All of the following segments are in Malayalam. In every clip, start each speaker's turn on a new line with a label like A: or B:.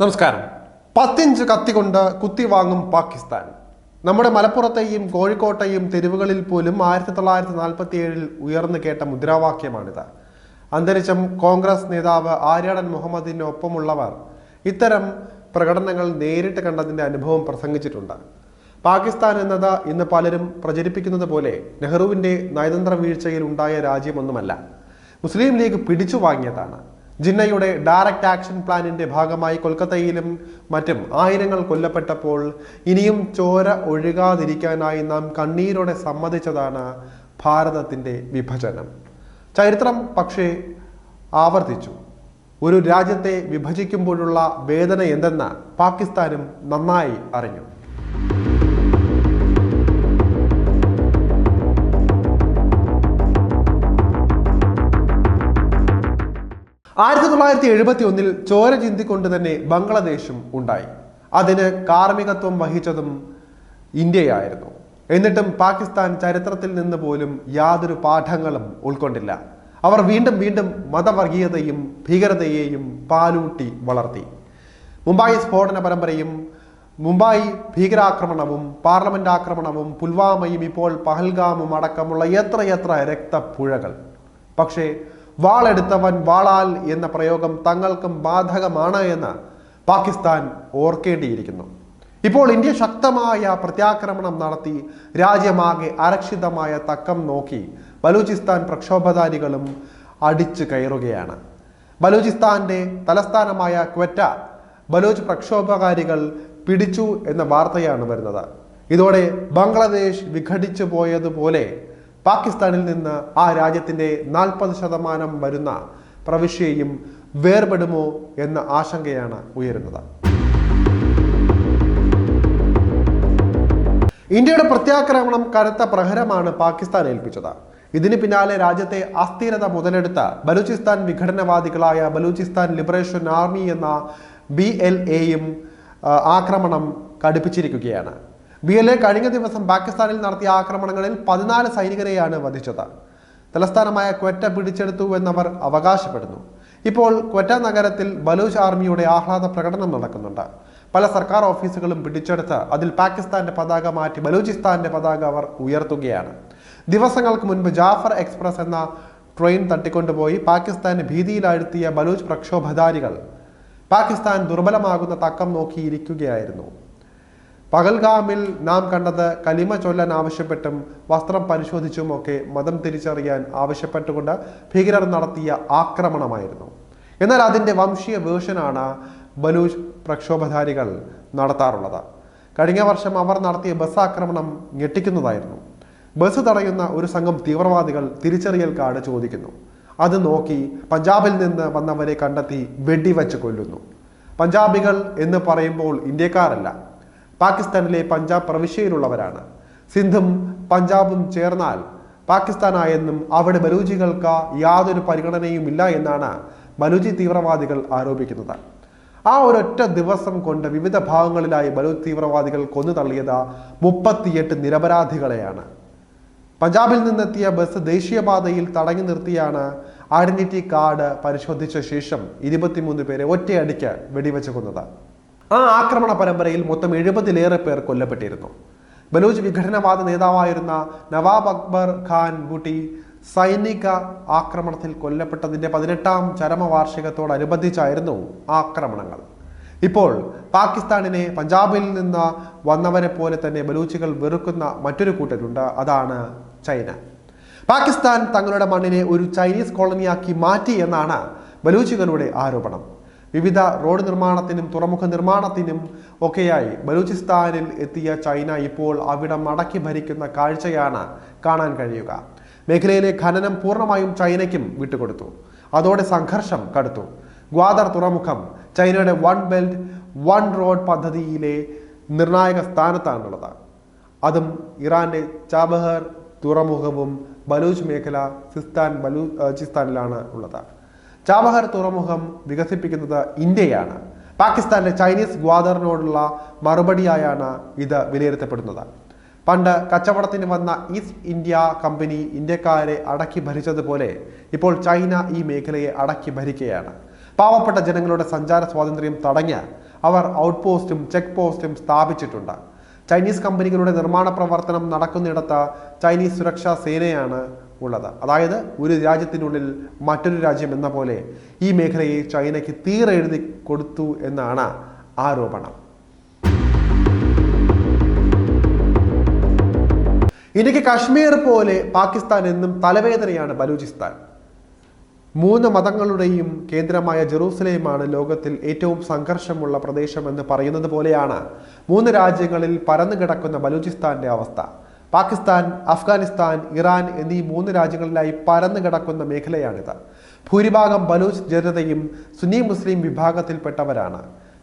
A: നമസ്കാരം. പത്തിഞ്ച് കത്തി കൊണ്ട് കുത്തി വാങ്ങും പാകിസ്ഥാൻ. നമ്മുടെ മലപ്പുറത്തെയും കോഴിക്കോട്ടെയും തെരുവുകളിൽ പോലും ആയിരത്തി തൊള്ളായിരത്തി നാൽപ്പത്തി ഏഴിൽ ഉയർന്നു കേട്ട മുദ്രാവാക്യമാണിത്. അന്തരിച്ചം കോൺഗ്രസ് നേതാവ് ആര്യാടൻ മുഹമ്മദിനൊപ്പമുള്ളവർ ഇത്തരം പ്രകടനങ്ങൾ നേരിട്ട് കണ്ടതിന്റെ അനുഭവം പ്രസംഗിച്ചിട്ടുണ്ട്. പാകിസ്ഥാൻ എന്നത് ഇന്ന് പലരും പ്രചരിപ്പിക്കുന്നത് പോലെ നെഹ്റുവിന്റെ നയതന്ത്ര വീഴ്ചയിൽ ഉണ്ടായ രാജ്യമൊന്നുമല്ല. മുസ്ലിം ലീഗ് പിടിച്ചു വാങ്ങിയതാണ് ജിന്നയുടെ ഡയറക്റ്റ് ആക്ഷൻ പ്ലാനിന്റെ ഭാഗമായി കൊൽക്കത്തയിലും മറ്റും ആയിരങ്ങൾ കൊല്ലപ്പെട്ടപ്പോൾ ഇനിയും ചോര ഒഴുകാതിരിക്കാനായി നാം കണ്ണീരോടെ സമ്മതിച്ചതാണ് ഭാരതത്തിന്റെ വിഭജനം. ചരിത്രം പക്ഷേ ആവർത്തിച്ചു. ഒരു രാജ്യത്തെ വിഭജിക്കുമ്പോഴുള്ള വേദന എന്തെന്ന് പാകിസ്ഥാനും നന്നായി അറിഞ്ഞു. തൊള്ളായിരത്തി എഴുപത്തി ഒന്നിൽ ചോര ചിന്തിക്കൊണ്ട് തന്നെ ബംഗ്ലാദേശും ഉണ്ടായി. അതിന് കാർമ്മികത്വം വഹിച്ചതും ഇന്ത്യയായിരുന്നു. എന്നിട്ടും പാകിസ്ഥാൻ ചരിത്രത്തിൽ നിന്ന് പോലും യാതൊരു പാഠങ്ങളും ഉൾക്കൊണ്ടില്ല. അവർ വീണ്ടും വീണ്ടും മതവർഗീയതയും ഭീകരതയെയും പാലൂട്ടി വളർത്തി. മുംബൈ സ്ഫോടന പരമ്പരയും മുംബൈ ഭീകരാക്രമണവും പാർലമെന്റ് ആക്രമണവും പുൽവാമയും ഇപ്പോൾ പഹൽഗാമും അടക്കമുള്ള എത്രയെത്ര രക്തപ്പുഴകൾ. പക്ഷേ വാളെടുത്തവൻ വാളാൽ എന്ന പ്രയോഗം തങ്ങൾക്കും ബാധകമാണ് എന്ന് പാകിസ്ഥാൻ ഓർക്കേണ്ടിയിരിക്കുന്നു. ഇപ്പോൾ ഇന്ത്യ ശക്തമായ പ്രത്യാക്രമണം നടത്തി രാജ്യമാകെ അരക്ഷിതമായ തക്കം നോക്കി ബലൂചിസ്ഥാൻ പ്രക്ഷോഭകാരികളും അടിച്ചു കയറുകയാണ്. ബലൂചിസ്ഥാന്റെ തലസ്ഥാനമായ ക്വറ്റ ബലൂച്ച് പ്രക്ഷോഭകാരികൾ പിടിച്ചു എന്ന വാർത്തയാണ് വരുന്നത്. ഇതോടെ ബംഗ്ലാദേശ് വിഘടിച്ചു പോയതുപോലെ പാകിസ്ഥാനിൽ നിന്ന് ആ രാജ്യത്തിന്റെ നാൽപ്പത് ശതമാനം വരുന്ന പ്രവിശ്യയും വേർപെടുമോ എന്ന ആശങ്കയാണ് ഉയരുന്നത്. ഇന്ത്യയുടെ പ്രത്യാക്രമണം കനത്ത പ്രഹരമാണ് പാകിസ്ഥാൻ ഏൽപ്പിച്ചത്. ഇതിന് പിന്നാലെ രാജ്യത്തെ അസ്ഥിരത മുതലെടുത്ത ബലൂചിസ്ഥാൻ വിഘടനവാദികളായ ബലൂചിസ്ഥാൻ ലിബറേഷൻ ആർമി എന്ന ബി എൽ എയും ആക്രമണം കടുപ്പിച്ചിരിക്കുകയാണ്. ബി എൽ എ കഴിഞ്ഞ ദിവസം പാകിസ്ഥാനിൽ നടത്തിയ ആക്രമണങ്ങളിൽ പതിനാല് സൈനികരെയാണ് വധിച്ചത്. തലസ്ഥാനമായ ക്വറ്റ പിടിച്ചെടുത്തു എന്നവർ അവകാശപ്പെടുന്നു. ഇപ്പോൾ ക്വറ്റ നഗരത്തിൽ ബലൂച്ച് ആർമിയുടെ ആഹ്ലാദ പ്രകടനം നടക്കുന്നുണ്ട്. പല സർക്കാർ ഓഫീസുകളും പിടിച്ചെടുത്ത് അതിൽ പാകിസ്ഥാന്റെ പതാക മാറ്റി ബലൂചിസ്ഥാന്റെ പതാക അവർ ഉയർത്തുകയാണ്. ദിവസങ്ങൾക്ക് മുൻപ് ജാഫർ എക്സ്പ്രസ് എന്ന ട്രെയിൻ തട്ടിക്കൊണ്ടുപോയി പാകിസ്ഥാന് ഭീതിയിലാഴ്ത്തിയ ബലൂച്ച് പ്രക്ഷോഭധാരികൾ പാകിസ്ഥാൻ ദുർബലമാകുന്ന തക്കം നോക്കിയിരിക്കുകയായിരുന്നു. പകൽഗാമിൽ നാം കണ്ടത് കലിമ ചൊല്ലാൻ ആവശ്യപ്പെട്ടും വസ്ത്രം പരിശോധിച്ചും ഒക്കെ മതം തിരിച്ചറിയാൻ ആവശ്യപ്പെട്ടുകൊണ്ട് ഭീകരർ നടത്തിയ ആക്രമണമായിരുന്നു. എന്നാൽ അതിന്റെ വംശീയ വേർഷനാണ് ബലൂച്ച് പ്രക്ഷോഭധാരികൾ നടത്താറുള്ളത്. കഴിഞ്ഞ വർഷം അവർ നടത്തിയ ബസ് ആക്രമണം ഞെട്ടിക്കുന്നതായിരുന്നു. ബസ് തടയുന്ന ഒരു സംഘം തീവ്രവാദികൾ തിരിച്ചറിയൽ കാർഡ് ചോദിക്കുന്നു. അത് നോക്കി പഞ്ചാബിൽ നിന്ന് വന്നവരെ കണ്ടെത്തി വെടിവെച്ച് കൊല്ലുന്നു. പഞ്ചാബികൾ എന്ന് പറയുമ്പോൾ ഇന്ത്യക്കാരല്ല പാകിസ്ഥാനിലെ പഞ്ചാബ് പ്രവിശ്യയിലുള്ളവരാണ്. സിന്ധും പഞ്ചാബും ചേർന്നാൽ പാകിസ്ഥാനായെന്നും അവിടെ ബലൂജികൾക്ക് യാതൊരു പരിഗണനയുമില്ല എന്നാണ് ബലൂജി തീവ്രവാദികൾ ആരോപിക്കുന്നത്. ആ ഒരൊറ്റ ദിവസം കൊണ്ട് വിവിധ ഭാഗങ്ങളിലായി ബലൂച്ച് തീവ്രവാദികൾ കൊന്നു തള്ളിയത് മുപ്പത്തിയെട്ട് നിരപരാധികളെയാണ്. പഞ്ചാബിൽ നിന്നെത്തിയ ബസ് ദേശീയപാതയിൽ തടഞ്ഞു നിർത്തിയാണ് ഐഡന്റിറ്റി കാർഡ് പരിശോധിച്ച ശേഷം ഇരുപത്തിമൂന്ന് പേരെ ഒറ്റയടിക്ക് വെടിവെച്ച് കൊന്നത്. ആ ആക്രമണ പരമ്പരയിൽ മൊത്തം എഴുപതിലേറെ പേർ കൊല്ലപ്പെട്ടിരുന്നു. ബലൂച്ച് വിഘടനവാദ നേതാവായിരുന്ന നവാബ് അക്ബർ ഖാൻ ബുട്ടി സൈനിക ആക്രമണത്തിൽ കൊല്ലപ്പെട്ടതിന്റെ പതിനെട്ടാം ചരമവാർഷികത്തോടനുബന്ധിച്ചായിരുന്നു ആക്രമണങ്ങൾ. ഇപ്പോൾ പാകിസ്ഥാനിനെ പഞ്ചാബിൽ നിന്ന് വന്നവരെ പോലെ തന്നെ ബലൂച്ചുകൾ വെറുക്കുന്ന മറ്റൊരു കൂട്ടരുണ്ട് അതാണ് ചൈന. പാകിസ്ഥാൻ തങ്ങളുടെ മണ്ണിനെ ഒരു ചൈനീസ് കോളനിയാക്കി മാറ്റി എന്നാണ് ബലൂച്ചുകളുടെ ആരോപണം. വിവിധ റോഡ് നിർമ്മാണത്തിനും തുറമുഖ നിർമ്മാണത്തിനും ഒക്കെയായി ബലൂചിസ്ഥാനിൽ എത്തിയ ചൈന ഇപ്പോൾ അവിടെ മടക്കി ഭരിക്കുന്ന കാഴ്ചയാണ് കാണാൻ കഴിയുക. മേഖലയിലെ ഖനനം പൂർണമായും ചൈനയ്ക്കും വിട്ടുകൊടുത്തു. അതോടെ സംഘർഷം കടുത്തു. ഗ്വാദർ തുറമുഖം ചൈനയുടെ വൺ ബെൽറ്റ് വൺ റോഡ് പദ്ധതിയിലെ നിർണായക സ്ഥാനത്താണുള്ളത്. അതും ഇറാന്റെ ചാബഹർ തുറമുഖവും ബലൂച്ച് മേഖല സിസ്താൻ ബലൂചിസ്ഥാനിലാണ് ഉള്ളത്. ചാബഹർ തുറമുഖം വികസിപ്പിക്കുന്നത് ഇന്ത്യയാണ്. പാകിസ്ഥാന്റെ ചൈനീസ് ഗ്വാദറിനോടുള്ള മറുപടിയായാണ് ഇത് വിലയിരുത്തപ്പെടുന്നത്. പണ്ട് കച്ചവടത്തിന് വന്ന ഈസ്റ്റ് ഇന്ത്യ കമ്പനി ഇന്ത്യക്കാരെ അടക്കി ഭരിച്ചതുപോലെ ഇപ്പോൾ ചൈന ഈ മേഖലയെ അടക്കി ഭരിക്കുകയാണ്. പാവപ്പെട്ട ജനങ്ങളുടെ സഞ്ചാര സ്വാതന്ത്ര്യം തടഞ്ഞ് അവർ ഔട്ട് പോസ്റ്റും ചെക്ക് പോസ്റ്റും സ്ഥാപിച്ചിട്ടുണ്ട്. ചൈനീസ് കമ്പനികളുടെ നിർമ്മാണ പ്രവർത്തനം നടക്കുന്നിടത്ത് ചൈനീസ് സുരക്ഷാ സേനയാണ് ഉള്ളത്. അതായത് ഒരു രാജ്യത്തിനുള്ളിൽ മറ്റൊരു രാജ്യം എന്ന പോലെ ഈ മേഖലയെ ചൈനയ്ക്ക് തീരെ എഴുതി കൊടുത്തു എന്നാണ് ആരോപണം. ഇന്ത്യയ്ക്ക് കാശ്മീർ പോലെ പാകിസ്ഥാൻ എന്നും തലവേദനയാണ് ബലൂചിസ്ഥാൻ. മൂന്ന് മതങ്ങളുടെയും കേന്ദ്രമായ ജെറൂസലേമാണ് ലോകത്തിൽ ഏറ്റവും സംഘർഷമുള്ള പ്രദേശമെന്ന് പറയുന്നത് പോലെയാണ് മൂന്ന് രാജ്യങ്ങളിൽ പരന്നു കിടക്കുന്ന ബലൂചിസ്ഥാന്റെ അവസ്ഥ. പാകിസ്ഥാൻ അഫ്ഗാനിസ്ഥാൻ ഇറാൻ എന്നീ മൂന്ന് രാജ്യങ്ങളിലായി പരന്നു കിടക്കുന്ന മേഖലയാണിത്. ഭൂരിഭാഗം ബലൂച്ച് ജനതയും സുന്നി മുസ്ലിം വിഭാഗത്തിൽപ്പെട്ടവരാണ്.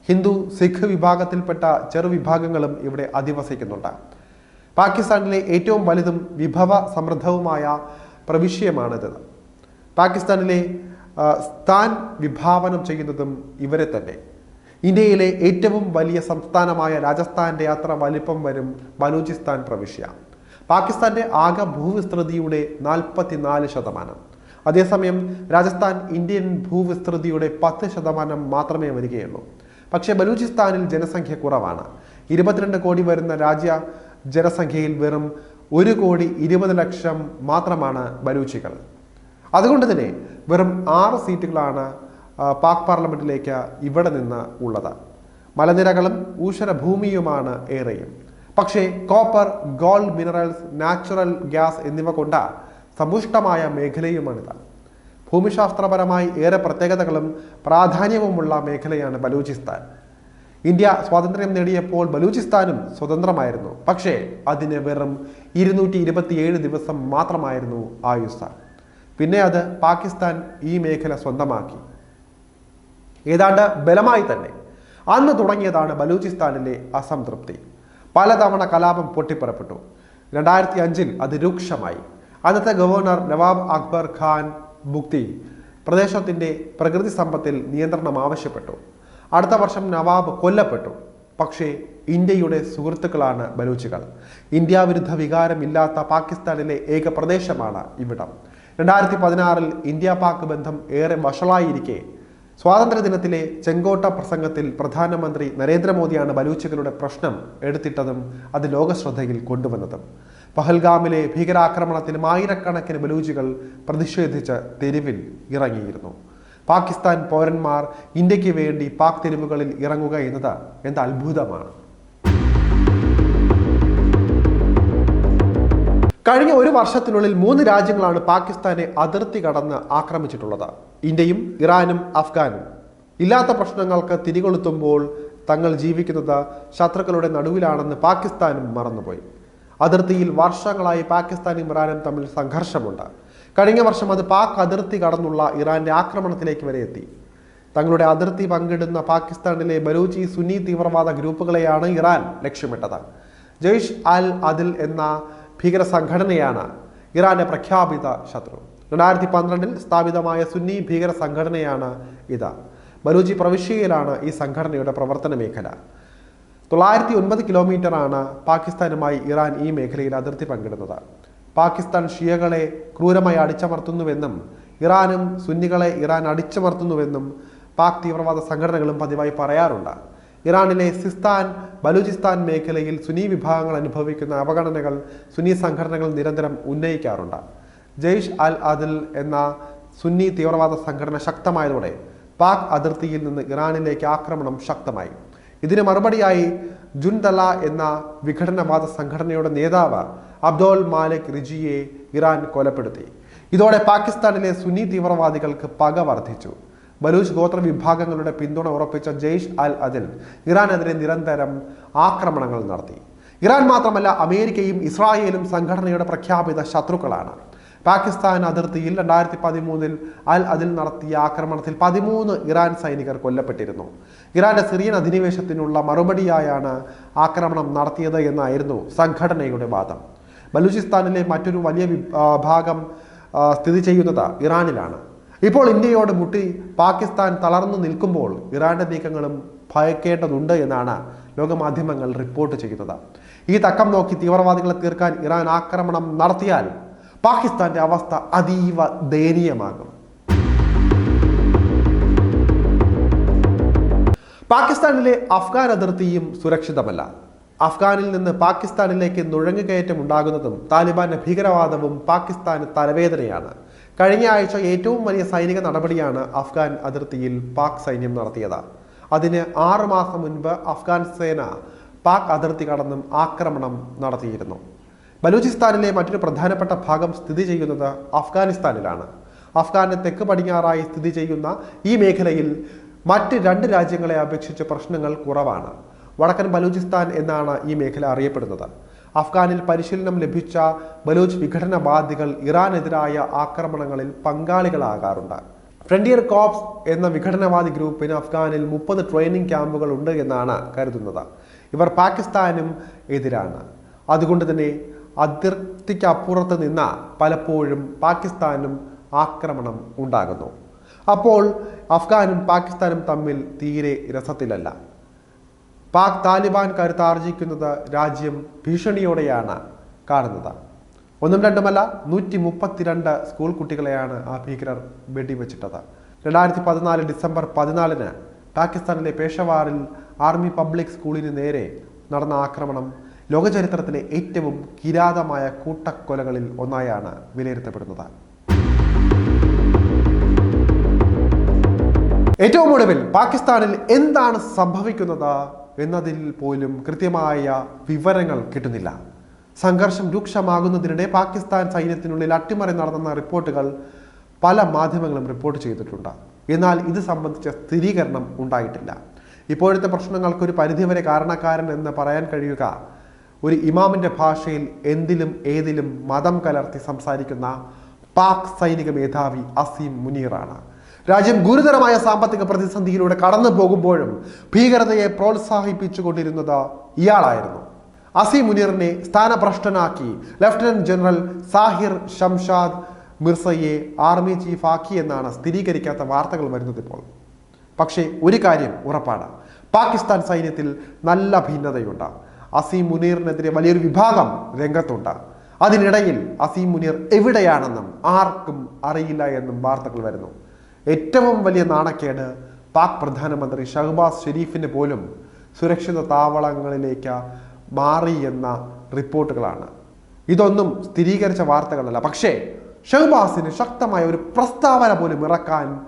A: ഹിന്ദു സിഖ് വിഭാഗത്തിൽപ്പെട്ട ചെറുവിഭാഗങ്ങളും ഇവിടെ അധിവസിക്കുന്നുണ്ട്. പാകിസ്ഥാനിലെ ഏറ്റവും വലുതും വിഭവ സമൃദ്ധവുമായ പ്രവിശ്യമാണിത്. പാകിസ്ഥാനിലെ സ്ഥാൻ വിഭാവനം ചെയ്യുന്നതും ഇവരെ തന്നെ. ഇന്ത്യയിലെ ഏറ്റവും വലിയ സംസ്ഥാനമായ രാജസ്ഥാന്റെ അത്ര വലിപ്പം വരും ബലൂചിസ്ഥാൻ പ്രവിശ്യ. പാകിസ്ഥാന്റെ ആകെ ഭൂവിസ്തൃതിയുടെ നാൽപ്പത്തിനാല് ശതമാനം. അതേസമയം രാജസ്ഥാൻ ഇന്ത്യൻ ഭൂവിസ്തൃതിയുടെ പത്ത് ശതമാനം മാത്രമേ വരികയുള്ളൂ. പക്ഷേ ബലൂചിസ്ഥാനിൽ ജനസംഖ്യ കുറവാണ്. ഇരുപത്തിരണ്ട് കോടി വരുന്ന രാജ്യ ജനസംഖ്യയിൽ വെറും ഒരു കോടി ഇരുപത് ലക്ഷം മാത്രമാണ് ബലൂച്ചികൾ. അതുകൊണ്ട് തന്നെ വെറും ആറ് സീറ്റുകളാണ് പാക് പാർലമെന്റിലേക്ക് ഇവിടെ നിന്ന് ഉള്ളത്. മലനിരകളും ഊഷരഭൂമിയുമാണ് ഏറെയും. പക്ഷേ copper gold minerals natural gas എന്നിവ കൊണ്ട സമ്പുഷ്ടമായ മേഖലയുമാണിത്. ഭൂമിശാസ്ത്രപരമായി ഏറെ പ്രത്യേകതകളും പ്രാധാന്യവുമുള്ള മേഖലയാണ് ബലൂചിസ്ഥാൻ. ഇന്ത്യ സ്വാതന്ത്ര്യം നേടിയപ്പോൾ ബലൂചിസ്ഥാനും സ്വതന്ത്രമായിരുന്നു. പക്ഷേ അതിന് വെറും ഇരുന്നൂറ്റി ഇരുപത്തിയേഴ് ദിവസം മാത്രമായിരുന്നു ആയുസ് പിന്നെ അത് പാകിസ്ഥാൻ ഈ മേഖല സ്വന്തമാക്കി. ഏതാണ്ട് ബലമായി തന്നെ. അന്ന് തുടങ്ങിയതാണ് ബലൂചിസ്ഥാനിലെ അസംതൃപ്തി. പലതവണ കലാപം പൊട്ടിപ്പുറപ്പെട്ടു. രണ്ടായിരത്തി അഞ്ചിൽ അത് രൂക്ഷമായി. അന്നത്തെ ഗവർണർ നവാബ് അക്ബർ ഖാൻ മുക്തി പ്രദേശത്തിന്റെ പ്രകൃതി സമ്പത്തിൽ നിയന്ത്രണം ആവശ്യപ്പെട്ടു. അടുത്ത വർഷം നവാബ് കൊല്ലപ്പെട്ടു. പക്ഷേ ഇന്ത്യയുടെ സുഹൃത്തുക്കളാണ് ബലൂച്ചുകൾ. ഇന്ത്യ വിരുദ്ധ വികാരമില്ലാത്ത പാകിസ്ഥാനിലെ ഏക പ്രദേശമാണ് ഇവിടം. രണ്ടായിരത്തി പതിനാറിൽ ഇന്ത്യ പാക് ബന്ധം ഏറെ വഷളായിരിക്കെ സ്വാതന്ത്ര്യദിനത്തിലെ ചെങ്കോട്ട പ്രസംഗത്തിൽ പ്രധാനമന്ത്രി നരേന്ദ്രമോദിയാണ് ബലൂച്ചുകളുടെ പ്രശ്നം എടുത്തിട്ടതും അത് ലോകശ്രദ്ധയിൽ കൊണ്ടുവന്നതും. പഹൽഗാമിലെ ഭീകരാക്രമണത്തിൽ ആയിരക്കണക്കിന് ബലൂച്ചുകൾ പ്രതിഷേധിച്ച് തെരുവിൽ ഇറങ്ങിയിരുന്നു. പാകിസ്ഥാൻ പൗരന്മാർ ഇന്ത്യയ്ക്ക് വേണ്ടി പാക് തെരുവുകളിൽ ഇറങ്ങുക എന്നത് എന്ത് അത്ഭുതമാണ്. കഴിഞ്ഞ ഒരു വർഷത്തിനുള്ളിൽ മൂന്ന് രാജ്യങ്ങളാണ് പാകിസ്ഥാനെ അതിർത്തി കടന്ന് ആക്രമിച്ചിട്ടുള്ളത്. ഇന്ത്യയും ഇറാനും അഫ്ഗാനും. ഇല്ലാത്ത പ്രശ്നങ്ങൾക്ക് തിരികൊളുത്തുമ്പോൾ തങ്ങൾ ജീവിക്കുന്നത് ശത്രുക്കളുടെ നടുവിലാണെന്ന് പാകിസ്ഥാനും മറന്നുപോയി. അതിർത്തിയിൽ വർഷങ്ങളായി പാകിസ്ഥാനും ഇറാനും തമ്മിൽ സംഘർഷമുണ്ട്. കഴിഞ്ഞ വർഷം അത് പാക് അതിർത്തി കടന്നുള്ള ഇറാന്റെ ആക്രമണത്തിലേക്ക് വരെ എത്തി. തങ്ങളുടെ അതിർത്തി പങ്കിടുന്ന പാകിസ്ഥാനിലെ ബലൂച്ചി സുന്നി തീവ്രവാദ ഗ്രൂപ്പുകളെയാണ് ഇറാൻ ലക്ഷ്യമിട്ടത്. ജെയ്ഷ് അൽ അദിൽ എന്ന ഭീകര സംഘടനയാണ് ഇറാന്റെ പ്രഖ്യാപിത ശത്രു. രണ്ടായിരത്തി പന്ത്രണ്ടിൽ സ്ഥാപിതമായ സുന്നി ഭീകര സംഘടനയാണ് ഇത്. ബലൂച്ചി പ്രവിശ്യയിലാണ് ഈ സംഘടനയുടെ പ്രവർത്തന മേഖല തൊള്ളായിരത്തി ഒൻപത് കിലോമീറ്ററാണ് പാകിസ്ഥാനുമായി ഇറാൻ ഈ മേഖലയിൽ അതിർത്തി പങ്കിടുന്നത്. പാകിസ്ഥാൻ ഷിയകളെ ക്രൂരമായി അടിച്ചമർത്തുന്നുവെന്നും ഇറാനും സുന്നികളെ ഇറാൻ അടിച്ചമർത്തുന്നുവെന്നും പാക് തീവ്രവാദ സംഘടനകളും പതിവായി പറയാറുണ്ട്. ഇറാനിലെ സിസ്താൻ ബലൂചിസ്ഥാൻ മേഖലയിൽ സുനി വിഭാഗങ്ങൾ അനുഭവിക്കുന്ന അവഗണനകൾ സുനി സംഘടനകൾ നിരന്തരം ഉന്നയിക്കാറുണ്ട്. ജെയ്ഷ് അൽ അദിൽ എന്ന സുന്നി തീവ്രവാദ സംഘടന ശക്തമായതോടെ പാക് അതിർത്തിയിൽ നിന്ന് ഇറാനിലേക്ക് ആക്രമണം ശക്തമായി. ഇതിന് മറുപടിയായി ജുൻദല എന്ന വിഘടനവാദ സംഘടനയുടെ നേതാവ് അബ്ദോൾ മാലിക് റിജിയെ ഇറാൻ കൊലപ്പെടുത്തി. ഇതോടെ പാകിസ്ഥാനിലെ സുന്നി തീവ്രവാദികൾക്ക് പക വർദ്ധിച്ചു. ബലൂച്ച് ഗോത്ര വിഭാഗങ്ങളുടെ പിന്തുണ ഉറപ്പിച്ച ജെയ്ഷ് അൽ അദിൽ ഇറാനെതിരെ നിരന്തരം ആക്രമണങ്ങൾ നടത്തി. ഇറാൻ മാത്രമല്ല അമേരിക്കയും ഇസ്രായേലും സംഘടനയുടെ പ്രഖ്യാപിത ശത്രുക്കളാണ്. പാകിസ്ഥാൻ അതിർത്തിയിൽ രണ്ടായിരത്തി പതിമൂന്നിൽ അൽ അതിൽ നടത്തിയ ആക്രമണത്തിൽ പതിമൂന്ന് ഇറാൻ സൈനികർ കൊല്ലപ്പെട്ടിരുന്നു. ഇറാന്റെ സിറിയൻ അധിനിവേശത്തിനുള്ള മറുപടിയായാണ് ആക്രമണം നടത്തിയത് എന്നായിരുന്നു സംഘടനയുടെ വാദം. ബലൂചിസ്ഥാനിലെ മറ്റൊരു വലിയ വിഭാഗം സ്ഥിതി ചെയ്യുന്നത് ഇറാനിലാണ്. ഇപ്പോൾ ഇന്ത്യയോട് മുട്ടി പാകിസ്ഥാൻ തളർന്നു നിൽക്കുമ്പോൾ ഇറാന്റെ നീക്കങ്ങളും ഭയക്കേണ്ടതുണ്ട് എന്നാണ് ലോകമാധ്യമങ്ങൾ റിപ്പോർട്ട് ചെയ്യുന്നത്. ഈ തക്കം നോക്കി തീവ്രവാദികളെ തീർക്കാൻ ഇറാൻ ആക്രമണം നടത്തിയാൽ പാകിസ്ഥാന്റെ അവസ്ഥ അതീവ ദയനീയമാകും. പാകിസ്ഥാനിലെ അഫ്ഗാൻ അതിർത്തിയും സുരക്ഷിതമല്ല. അഫ്ഗാനിൽ നിന്ന് പാകിസ്ഥാനിലേക്ക് നുഴഞ്ഞുകയറ്റം ഉണ്ടാകുന്നതും താലിബാന്റെ ഭീകരവാദവും പാകിസ്ഥാന് തലവേദനയാണ്. കഴിഞ്ഞ ആഴ്ച ഏറ്റവും വലിയ സൈനിക നടപടിയാണ് അഫ്ഗാൻ അതിർത്തിയിൽ പാക് സൈന്യം നടത്തിയത്. അതിന് ആറ് മാസം മുൻപ് അഫ്ഗാൻ സേന പാക് അതിർത്തി കടന്നും ആക്രമണം നടത്തിയിരുന്നു. ബലൂചിസ്ഥാനിലെ മറ്റൊരു പ്രധാനപ്പെട്ട ഭാഗം സ്ഥിതി ചെയ്യുന്നത് അഫ്ഗാനിസ്ഥാനിലാണ്. അഫ്ഗാന്റെ തെക്ക് പടിഞ്ഞാറായി സ്ഥിതി ചെയ്യുന്ന ഈ മേഖലയിൽ മറ്റ് രണ്ട് രാജ്യങ്ങളെ അപേക്ഷിച്ച് പ്രശ്നങ്ങൾ കുറവാണ്. വടക്കൻ ബലൂചിസ്ഥാൻ എന്നാണ് ഈ മേഖല അറിയപ്പെടുന്നത്. അഫ്ഗാനിൽ പരിശീലനം ലഭിച്ച ബലൂച്ച് വിഘടനവാദികൾ ഇറാനെതിരായ ആക്രമണങ്ങളിൽ പങ്കാളികളാകാറുണ്ട്. ഫ്രണ്ടിയർ കോപ്സ് എന്ന വിഘടനവാദി ഗ്രൂപ്പിന് അഫ്ഗാനിൽ മുപ്പത് ട്രെയിനിങ് ക്യാമ്പുകൾ ഉണ്ട് എന്നാണ് കരുതുന്നത്. ഇവർ പാകിസ്ഥാനും എതിരാണ്. അതുകൊണ്ട് തന്നെ അതിർത്തിക്കപ്പുറത്ത് നിന്ന് പലപ്പോഴും പാകിസ്ഥാനും ആക്രമണം ഉണ്ടാകുന്നു. അപ്പോൾ അഫ്ഗാനും പാകിസ്ഥാനും തമ്മിൽ തീരെ രസത്തിലല്ല. പാക് താലിബാൻ കരുത്താർജിക്കുന്നത് രാജ്യം ഭീഷണിയോടെയാണ് കാണുന്നത്. ഒന്നും രണ്ടുമല്ല നൂറ്റി മുപ്പത്തിരണ്ട് സ്കൂൾ കുട്ടികളെയാണ് ആ ഭീകരർ വെടിവെച്ചിട്ടത്. രണ്ടായിരത്തി പതിനാല് ഡിസംബർ പതിനാലിന് പാകിസ്ഥാനിലെ പേഷവാറിൽ ആർമി പബ്ലിക് സ്കൂളിന് നേരെ നടന്ന ആക്രമണം ലോകചരിത്രത്തിലെ ഏറ്റവും കിരാതമായ കൂട്ടക്കൊലകളിൽ ഒന്നായാണ് വിലയിരുത്തപ്പെടുന്നത്. ഏറ്റവും ഒടുവിൽ പാകിസ്ഥാനിൽ എന്താണ് സംഭവിക്കുന്നത്? എന്നതിൽ പോലും കൃത്യമായ വിവരങ്ങൾ കിട്ടുന്നില്ല. സംഘർഷം രൂക്ഷമാകുന്നതിനിടെ പാകിസ്ഥാൻ സൈന്യത്തിനുള്ളിൽ അട്ടിമറി നടന്ന റിപ്പോർട്ടുകൾ പല മാധ്യമങ്ങളും റിപ്പോർട്ട് ചെയ്തിട്ടുണ്ട്. എന്നാൽ ഇത് സംബന്ധിച്ച സ്ഥിരീകരണം ഉണ്ടായിട്ടില്ല. ഇപ്പോഴത്തെ പ്രശ്നങ്ങൾക്ക് ഒരു പരിധിവരെ കാരണക്കാരൻ എന്ന് പറയാൻ കഴിയുക ഒരു ഇമാമിന്റെ ഭാഷയിൽ എന്തിലും ഏതിലും മതം കലർത്തി സംസാരിക്കുന്ന പാക് സൈനിക മേധാവി അസീം മുനീറാണ്. രാജ്യം ഗുരുതരമായ സാമ്പത്തിക പ്രതിസന്ധിയിലൂടെ കടന്നു പോകുമ്പോഴും ഭീകരതയെ പ്രോത്സാഹിപ്പിച്ചുകൊണ്ടിരുന്നത് ഇയാളായിരുന്നു. അസി മുനീറിനെ സ്ഥാനഭ്രഷ്ടനാക്കി ലഫ്റ്റനന്റ് ജനറൽ സാഹിർ ഷംഷാദ് മിർസയെ ആർമി ചീഫ് ആക്കി എന്നാണ് സ്ഥിരീകരിക്കാത്ത വാർത്തകൾ വരുന്നത് ഇപ്പോൾ. പക്ഷേ ഒരു കാര്യം ഉറപ്പാണ്. പാകിസ്ഥാൻ സൈന്യത്തിൽ നല്ല ഭിന്നതയുണ്ട്. അസീം മുനീറിനെതിരെ വലിയൊരു വിഭാഗം രംഗത്തുണ്ട്. അതിനിടയിൽ അസീം മുനീർ എവിടെയാണെന്നും ആർക്കും അറിയില്ല എന്നും വാർത്തകൾ വരുന്നു. ഏറ്റവും വലിയ നാണക്കേട് പാക് പ്രധാനമന്ത്രി ഷഹബാസ് ഷെരീഫിന് പോലും സുരക്ഷിത താവളങ്ങളിലേക്ക് മാറി എന്ന റിപ്പോർട്ടുകളാണ്. ഇതൊന്നും സ്ഥിരീകരിച്ച വാർത്തകളല്ല. പക്ഷേ ഷഹബാസിന് ശക്തമായ ഒരു പ്രസ്താവന പോലും ഇറക്കാൻ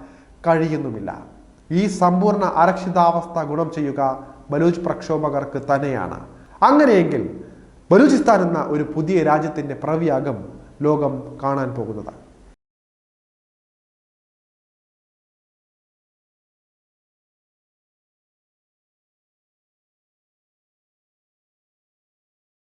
A: കഴിയുന്നുമില്ല. ഈ സമ്പൂർണ അരക്ഷിതാവസ്ഥ ഗുണം ചെയ്യുക ബലൂച്ച് പ്രക്ഷോഭകർക്ക് തന്നെയാണ്. അങ്ങനെയെങ്കിൽ ബലൂചിസ്ഥാൻ എന്ന ഒരു പുതിയ രാജ്യത്തിന്റെ പ്രവിയാകും ലോകം കാണാൻ പോകുന്നത്.